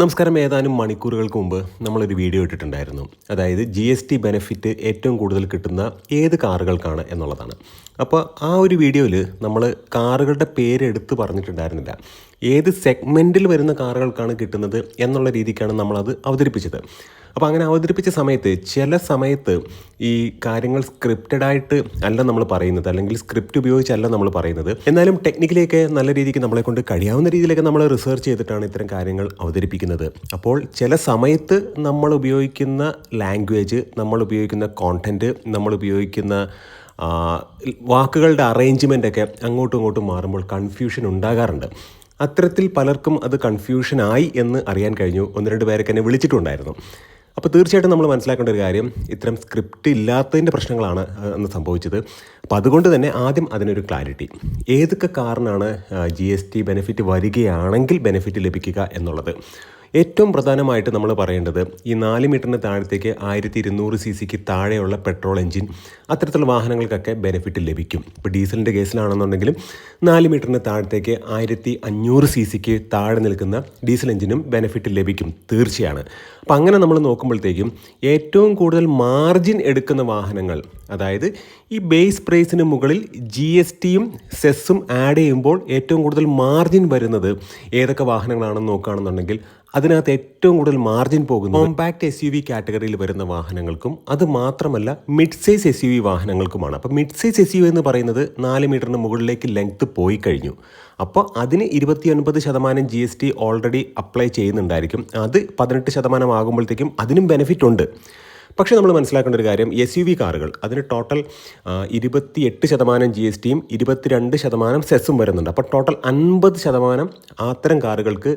നമസ്കാരം. ഏതാനും മണിക്കൂറുകൾക്ക് മുമ്പ് നമ്മളൊരു വീഡിയോ ഇട്ടിട്ടുണ്ടായിരുന്നു. അതായത് ജി എസ് ടി ബെനിഫിറ്റ് ഏറ്റവും കൂടുതൽ കിട്ടുന്ന ഏത് കാറുകൾക്കാണ് എന്നുള്ളതാണ്. അപ്പോൾ ആ ഒരു വീഡിയോയിൽ നമ്മൾ കാറുകളുടെ പേര് എടുത്ത് പറഞ്ഞിട്ടുണ്ടായിരുന്നില്ല. ഏത് സെഗ്മെന്റിൽ വരുന്ന കാറുകൾക്കാണ് കിട്ടുന്നത് എന്നുള്ള രീതിക്കാണ് നമ്മളത് അവതരിപ്പിച്ചത്. അപ്പോൾ അങ്ങനെ അവതരിപ്പിച്ച സമയത്ത് ചില സമയത്ത് ഈ കാര്യങ്ങൾ സ്ക്രിപ്റ്റഡ് ആയിട്ട് അല്ല നമ്മൾ പറയുന്നത് അല്ലെങ്കിൽ സ്ക്രിപ്റ്റ് ഉപയോഗിച്ചല്ല നമ്മൾ പറയുന്നത്. എന്നാലും ടെക്നിക്കലിയൊക്കെ നല്ല രീതിക്ക് നമ്മളെ കൊണ്ട് കഴിയാവുന്ന രീതിയിലൊക്കെ നമ്മൾ റിസർച്ച് ചെയ്തിട്ടാണ് ഇത്തരം കാര്യങ്ങൾ അവതരിപ്പിക്കുന്നത്. അപ്പോൾ ചില സമയത്ത് നമ്മൾ ഉപയോഗിക്കുന്ന ലാംഗ്വേജ് നമ്മൾ ഉപയോഗിക്കുന്ന കോണ്ടന്റ് നമ്മൾ ഉപയോഗിക്കുന്ന വാക്കുകളുടെ അറേഞ്ച്മെന്റ് ഒക്കെ അങ്ങോട്ടും ഇങ്ങോട്ടും മാറുമ്പോൾ കൺഫ്യൂഷൻ ഉണ്ടാകാറുണ്ട്. അത്തരത്തിൽ പലർക്കും അത് കൺഫ്യൂഷനായി എന്ന് അറിയാൻ കഴിഞ്ഞു. ഒന്ന് രണ്ട് പേരൊക്കെ എന്നെ വിളിച്ചിട്ടുണ്ടായിരുന്നു. അപ്പോൾ തീർച്ചയായിട്ടും നമ്മൾ മനസ്സിലാക്കേണ്ട ഒരു കാര്യം ഇത്തരം സ്ക്രിപ്റ്റ് ഇല്ലാത്തതിന്റെ പ്രശ്നങ്ങളാണ് അന്ന് സംഭവിച്ചത്. അപ്പോൾ അതുകൊണ്ട് തന്നെ ആദ്യം അതിനൊരു ക്ലാരിറ്റി ഏതൊക്കെ കാറിനാണ് ജി എസ് ടി ബെനിഫിറ്റ് വരികയാണെങ്കിൽ ബെനിഫിറ്റ് ലഭിക്കുക എന്നുള്ളത്. ഏറ്റവും പ്രധാനമായിട്ട് നമ്മൾ പറയേണ്ടത് ഈ നാല് മീറ്ററിന് താഴത്തേക്ക് ആയിരത്തി ഇരുന്നൂറ് സി സിക്ക് താഴെയുള്ള പെട്രോൾ എഞ്ചിൻ അത്തരത്തിലുള്ള വാഹനങ്ങൾക്കൊക്കെ ബെനിഫിറ്റ് ലഭിക്കും. ഇപ്പോൾ ഡീസലിന്റെ കേസിലാണെന്നുണ്ടെങ്കിലും നാല് മീറ്ററിന് താഴത്തേക്ക് ആയിരത്തി അഞ്ഞൂറ് സി സിക്ക് താഴെ നിൽക്കുന്ന ഡീസൽ എഞ്ചിനും ബെനിഫിറ്റ് ലഭിക്കും. തീർച്ചയാണ്. അപ്പം അങ്ങനെ നമ്മൾ നോക്കുമ്പോഴത്തേക്കും ഏറ്റവും കൂടുതൽ മാർജിൻ എടുക്കുന്ന വാഹനങ്ങൾ അതായത് ഈ ബേസ് പ്രൈസിന് മുകളിൽ ജി എസ് ടിയും സെസ്സും ആഡ് ചെയ്യുമ്പോൾ ഏറ്റവും കൂടുതൽ മാർജിൻ വരുന്നത് ഏതൊക്കെ വാഹനങ്ങളാണെന്ന് നോക്കുകയാണെന്നുണ്ടെങ്കിൽ അതിനകത്ത് ഏറ്റവും കൂടുതൽ മാർജിൻ പോകുന്നത് കോമ്പാക്ട് എസ് യു വി കാറ്റഗറിയിൽ വരുന്ന വാഹനങ്ങൾക്കും അത് മാത്രമല്ല mid size S U V വാഹനങ്ങൾക്കുമാണ്. അപ്പോൾ മിഡ് സൈസ് എസ് യു എന്ന് പറയുന്നത് നാല് മീറ്ററിന് മുകളിലേക്ക് ലെങ്ത് പോയി കഴിഞ്ഞു. അപ്പോൾ അതിന് ഇരുപത്തിയൊൻപത് ശതമാനം G S T already apply ചെയ്യുന്നുണ്ടായിരിക്കും. അത് പതിനെട്ട് ശതമാനം ആകുമ്പോഴത്തേക്കും അതിനും ബെനിഫിറ്റ് ഉണ്ട്. പക്ഷേ നമ്മൾ മനസ്സിലാക്കേണ്ട ഒരു കാര്യം എസ് യു വി കാറുകൾ അതിന് ടോട്ടൽ ഇരുപത്തി എട്ട് ശതമാനം ജി എസ് ടിയും ഇരുപത്തിരണ്ട് ശതമാനം സെസ്സും വരുന്നുണ്ട്. അപ്പോൾ ടോട്ടൽ അൻപത് ശതമാനം അത്തരം കാറുകൾക്ക്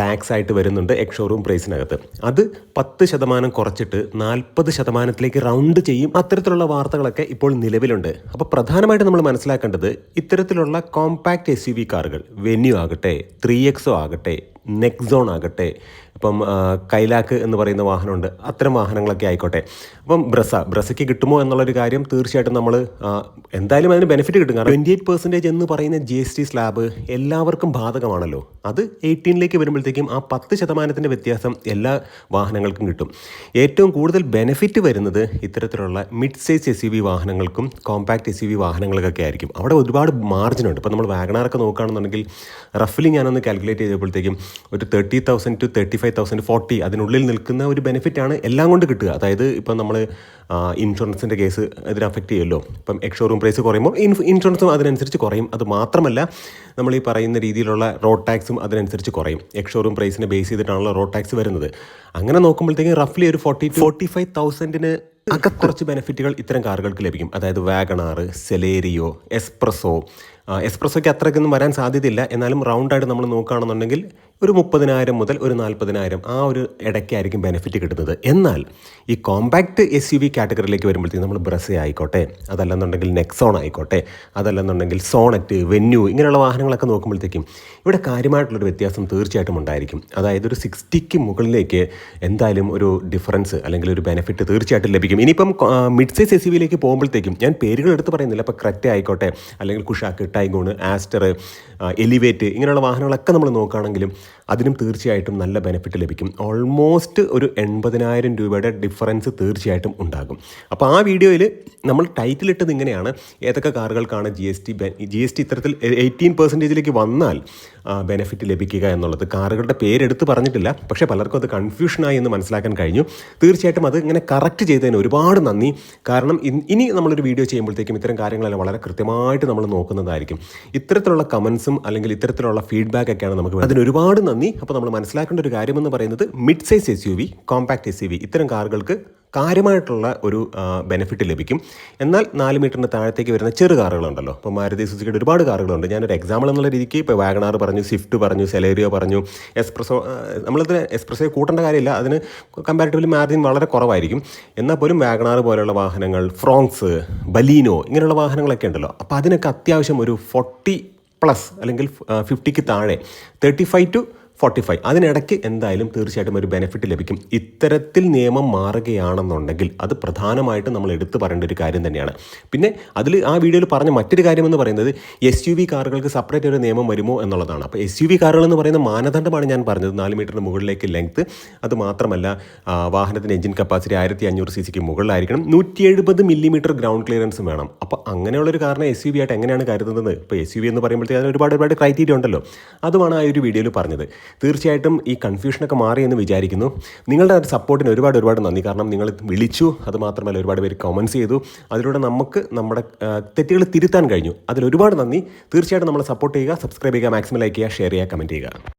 ടാക്സ് ആയിട്ട് വരുന്നുണ്ട് എക്സ് പ്രൈസിനകത്ത് അത് പത്ത് ശതമാനം കുറച്ചിട്ട് നാൽപ്പത് ശതമാനത്തിലേക്ക് റൗണ്ട് ചെയ്യും. അത്തരത്തിലുള്ള വാർത്തകളൊക്കെ ഇപ്പോൾ നിലവിലുണ്ട്. അപ്പോൾ പ്രധാനമായിട്ട് നമ്മൾ മനസ്സിലാക്കേണ്ടത് ഇത്തരത്തിലുള്ള കോമ്പാക്ട് എസ് യു വി കാറുകൾ വെന്യൂ ആകട്ടെ ത്രീ എക്സോ ആകട്ടെ നെക്സോൺ ആകട്ടെ. ഇപ്പം കൈലാക്ക് എന്ന് പറയുന്ന വാഹനമുണ്ട്. അത്തരം വാഹനങ്ങളൊക്കെ ആയിക്കോട്ടെ. അപ്പം ബ്രസ ബ്രസയ്ക്ക് കിട്ടുമോ എന്നുള്ളൊരു കാര്യം തീർച്ചയായിട്ടും നമ്മൾ എന്തായാലും അതിന് ബെനിഫിറ്റ് കിട്ടും. കാരണം ട്വന്റി എയ്റ്റ് പെർസെന്റേജ് എന്ന് പറയുന്ന ജി എസ് ടി സ്ലാബ് എല്ലാവർക്കും ബാധകമാണല്ലോ. അത് എയ്റ്റീനിലേക്ക് വരുമ്പോഴത്തേക്കും ആ പത്ത് ശതമാനത്തിന്റെ വ്യത്യാസം എല്ലാ വാഹനങ്ങൾക്കും കിട്ടും. ഏറ്റവും കൂടുതൽ ബെനിഫിറ്റ് വരുന്നത് ഇത്തരത്തിലുള്ള mid size S U V വാഹനങ്ങൾക്കും കോമ്പാക്ട് എസ് യു വി വാഹനങ്ങൾക്കൊക്കെ ആയിരിക്കും. അവിടെ ഒരുപാട് മാർജിനുണ്ട് ഇപ്പോൾ നമ്മൾ വാഗണാറൊക്കെ നോക്കുകയാണെന്നുണ്ടെങ്കിൽ റഫ്ലി ഞാനൊന്ന് കാൽക്കുലേറ്റ് ചെയ്തപ്പോഴത്തേക്കും ഒരു thirty thousand to thirty five thousand forty അതിനുള്ളിൽ നിൽക്കുന്ന ഒരു ബെനിഫിറ്റാണ് എല്ലാം കൊണ്ട് കിട്ടുക. അതായത് ഇപ്പം നമ്മൾ ഇൻഷുറൻസിന്റെ കേസ് ഇതിന് അഫക്റ്റ് ചെയ്യുമല്ലോ. ഇപ്പം എക്സ്ഷോറൂം പ്രൈസ് കുറയുമ്പോൾ ഇൻഷുറൻസും അതിനനുസരിച്ച് കുറയും. അത് മാത്രമല്ല നമ്മൾ ഈ പറയുന്ന രീതിയിലുള്ള റോഡ് ടാക്സും അതിനനുസരിച്ച് കുറയും. എക്സ്ഷോറൂം പ്രൈസിനെ ബേസ് ചെയ്തിട്ടാണല്ലോ റോഡ് ടാക്സ് വരുന്നത്. അങ്ങനെ നോക്കുമ്പോഴത്തേക്കും റഫ്ലി ഒരു ഫോർട്ടി ഫോർട്ടി ഫൈവ് തൗസൻഡിന് അകത്ത് കുറച്ച് ബെനിഫിറ്റുകൾ ഇത്തരം കാറുകൾക്ക് ലഭിക്കും. അതായത് വാഗണാറ് സെലേരിയോ എസ്പ്രസോ എക്സ്പ്രസ്സോയ്ക്ക് അത്രയ്ക്കൊന്നും വരാൻ സാധ്യതയില്ല. എന്നാലും റൗണ്ടായിട്ട് നമ്മൾ നോക്കുകയാണെന്നുണ്ടെങ്കിൽ ഒരു മുപ്പതിനായിരം മുതൽ ഒരു നാൽപ്പതിനായിരം ആ ഒരു ഇടയ്ക്കായിരിക്കും ബെനിഫിറ്റ് കിട്ടുന്നത്. എന്നാൽ ഈ കോമ്പാക്ട് എസ് യു വി കാറ്റഗറിയിലേക്ക് വരുമ്പോഴത്തേക്കും നമ്മൾ ബ്രസ ആയിക്കോട്ടെ അതല്ലെന്നുണ്ടെങ്കിൽ നെക്സോൺ ആയിക്കോട്ടെ അതല്ലെന്നുണ്ടെങ്കിൽ സോണറ്റ് വെന്യൂ ഇങ്ങനെയുള്ള വാഹനങ്ങളൊക്കെ നോക്കുമ്പോഴത്തേക്കും ഇവിടെ കാര്യമായിട്ടുള്ളൊരു വ്യത്യാസം തീർച്ചയായിട്ടും ഉണ്ടായിരിക്കും. അതായത് ഒരു സിക്സ്റ്റിക്ക് മുകളിലേക്ക് എന്തായാലും ഒരു ഡിഫറൻസ് അല്ലെങ്കിൽ ഒരു ബെനിഫിറ്റ് തീർച്ചയായിട്ടും ലഭിക്കും. ഇനിയിപ്പം മിഡ് സൈസ് എസ് യു വിയിലേക്ക് പോകുമ്പോഴത്തേക്കും ഞാൻ പേരുകൾ എടുത്ത് പറയുന്നില്ല. ഇപ്പോൾ ക്രെറ്റ ആയിക്കോട്ടെ അല്ലെങ്കിൽ കുഷാക്ക് ടൈഗോൺ ആസ്റ്റർ എലിവേറ്റ് ഇങ്ങനെയുള്ള വാഹനങ്ങളൊക്കെ നമ്മൾ നോക്കുകയാണെങ്കിലും അതിനും തീർച്ചയായിട്ടും നല്ല ബെനിഫിറ്റ് ലഭിക്കും. ഓൾമോസ്റ്റ് ഒരു എൺപതിനായിരം രൂപയുടെ ഡിഫറൻസ് തീർച്ചയായിട്ടും ഉണ്ടാകും. അപ്പോൾ ആ വീഡിയോയിൽ നമ്മൾ ടൈറ്റിൽ ഇട്ടത് ഇങ്ങനെയാണ്. ഏതൊക്കെ കാറുകൾക്കാണ് G S T G S T ഇത്തരത്തിൽ എയ്റ്റീൻ പെർസെന്റേജിലേക്ക് വന്നാൽ ബെനിഫിറ്റ് ലഭിക്കുക എന്നുള്ളത്. കാറുകളുടെ പേരെടുത്ത് പറഞ്ഞിട്ടില്ല പക്ഷേ പലർക്കും അത് കൺഫ്യൂഷനായി എന്ന് മനസ്സിലാക്കാൻ കഴിഞ്ഞു. തീർച്ചയായിട്ടും അത് ഇങ്ങനെ കറക്റ്റ് ചെയ്തതിന് ഒരുപാട് നന്ദി. കാരണം ഇനി നമ്മളൊരു വീഡിയോ ചെയ്യുമ്പോഴത്തേക്കും ഇത്തരം കാര്യങ്ങളെല്ലാം വളരെ കൃത്യമായിട്ട് നമ്മൾ നോക്കുന്നതായിരിക്കും. ഇത്തരത്തിലുള്ള കമൻസും അല്ലെങ്കിൽ ഇത്തരത്തിലുള്ള ഫീഡ്ബാക്ക് ഒക്കെയാണ് നമുക്ക്. അതിന് ഒരുപാട് നന്ദി. അപ്പോൾ നമ്മൾ മനസ്സിലാക്കേണ്ട ഒരു കാര്യമെന്ന് പറയുന്നത് mid size S U V compact S U V ഇത്തരം കാറുകൾക്ക് കാര്യമായിട്ടുള്ള ഒരു ബെനിഫിറ്റ് ലഭിക്കും. എന്നാൽ നാല് മീറ്ററിന് താഴത്തേക്ക് വരുന്ന ചെറു കാറുകളുണ്ടല്ലോ. ഇപ്പോൾ മാരുതി സുസുക്കിയുടെ ഒരുപാട് കാറുകളുണ്ട്. ഞാനൊരു എക്സാമ്പിൾ എന്നുള്ള രീതിക്ക് ഇപ്പോൾ വാഗണാർ പറഞ്ഞു സ്വിഫ്റ്റ് പറഞ്ഞു സെലേരിയോ പറഞ്ഞു എക്സ്പ്രസോ നമ്മളിതിന് എക്സ്പ്രസോ കൂട്ടേണ്ട കാര്യമില്ല. അതിന് കമ്പാരിറ്റീവ്ലി മാർജിൻ വളരെ കുറവായിരിക്കും. എന്നാൽ പോലും വാഗണാർ പോലെയുള്ള വാഹനങ്ങൾ ഫ്രോങ്സ് ബലീനോ ഇങ്ങനെയുള്ള വാഹനങ്ങളൊക്കെ ഉണ്ടല്ലോ. അപ്പോൾ അതിനൊക്കെ അത്യാവശ്യം ഒരു ഫോർട്ടി പ്ലസ് അല്ലെങ്കിൽ ഫിഫ്റ്റിക്ക് താഴെ thirty five to forty five അതിനിടയ്ക്ക് എന്തായാലും തീർച്ചയായിട്ടും ഒരു ബെനിഫിറ്റ് ലഭിക്കും. ഇത്തരത്തിൽ നിയമം മാറുകയാണെന്നുണ്ടെങ്കിൽ അത് പ്രധാനമായിട്ടും നമ്മൾ എടുത്തു പറയേണ്ട ഒരു കാര്യം തന്നെയാണ്. പിന്നെ അതിൽ ആ വീഡിയോയിൽ പറഞ്ഞ മറ്റൊരു കാര്യം എന്ന് പറയുന്നത് എസ് യു വി കാറുകൾക്ക് സെപ്പറേറ്റ് ഒരു നിയമം വരുമോ എന്നുള്ളതാണ്. അപ്പോൾ എസ് യു വി കാറുകൾ എന്ന് പറയുന്ന മാനദണ്ഡമാണ് ഞാൻ പറഞ്ഞത്. നാല് മീറ്ററിന് മുകളിലേക്ക് ലെങ്ത്ത് അത് മാത്രമല്ല വാഹനത്തിന്റെ എഞ്ചിൻ കപ്പാസിറ്റി ആയിരത്തി അഞ്ഞൂറ് സി സിക്ക് മുകളിലായിരിക്കണം. നൂറ്റി എഴുപത് മില്ലിമീറ്റർ ഗ്രൗണ്ട് ക്ലിയറൻസും വേണം. അപ്പോൾ അങ്ങനെയുള്ളൊരു കാരണം എസ് യു വി ആയിട്ട് എങ്ങനെയാണ് കരുതുന്നത്? ഇപ്പോൾ എസ് യു വി എന്ന് പറയുമ്പോഴത്തേക്ക് അതിന് ഒരുപാട് ഒരുപാട് ക്രൈറ്റീരിയ ഉണ്ടല്ലോ. അതുമാണ് ആ ഒരു വീഡിയോയിൽ പറഞ്ഞത്. തീർച്ചയായിട്ടും ഈ കൺഫ്യൂഷനൊക്കെ മാറി എന്ന് വിചാരിക്കുന്നു. നിങ്ങളുടെ ഒരു സപ്പോർട്ടിന് ഒരുപാട് ഒരുപാട് നന്ദി. കാരണം നിങ്ങൾ വിളിച്ചു അതുമാത്രമല്ല ഒരുപാട് പേര് കമൻസ് ചെയ്തു. അതിലൂടെ നമുക്ക് നമ്മുടെ തെറ്റുകൾ തിരുത്താൻ കഴിഞ്ഞു. അതിൽ ഒരുപാട് നന്ദി. തീർച്ചയായിട്ടും നമ്മളെ സപ്പോർട്ട് ചെയ്യുക സബ്സ്ക്രൈബ് ചെയ്യുക മാക്സിമം ലൈക്ക് ചെയ്യുക ഷെയർ ചെയ്യുക കമന്റ് ചെയ്യുക.